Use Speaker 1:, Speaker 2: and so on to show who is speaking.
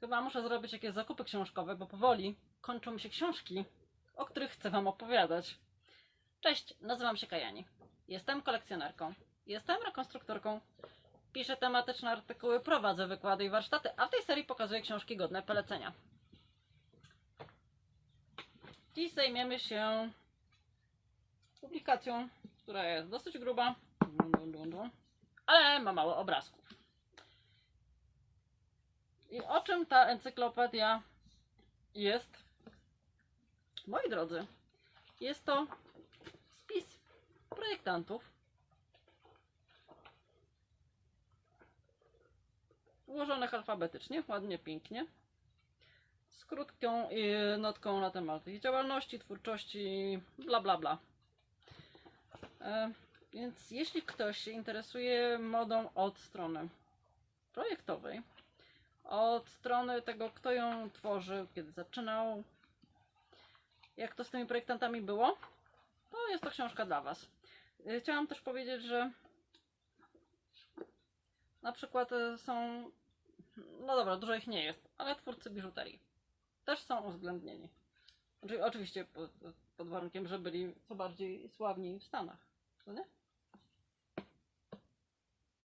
Speaker 1: Chyba muszę zrobić jakieś zakupy książkowe, bo powoli kończą mi się książki, o których chcę Wam opowiadać. Cześć, nazywam się Kajani. Jestem kolekcjonerką. Jestem rekonstruktorką. Piszę tematyczne artykuły, prowadzę wykłady i warsztaty, a w tej serii pokazuję książki godne polecenia. Dziś zajmiemy się publikacją, która jest dosyć gruba, ale ma mało obrazków. O czym ta encyklopedia jest? Moi drodzy, jest to spis projektantów ułożonych alfabetycznie, ładnie, pięknie, z krótką y, notką na temat ich działalności, twórczości, bla bla bla. E, więc jeśli ktoś się interesuje modą od strony projektowej, od strony tego, kto ją tworzył, kiedy zaczynał, jak to z tymi projektantami było, to jest to książka dla Was. Y, Chciałam też powiedzieć, że na przykład y, są, no dobra, dużo ich nie jest, ale twórcy biżuterii też są uwzględnieni. Znaczy, oczywiście pod, pod warunkiem, że byli co bardziej sławni w Stanach, co nie?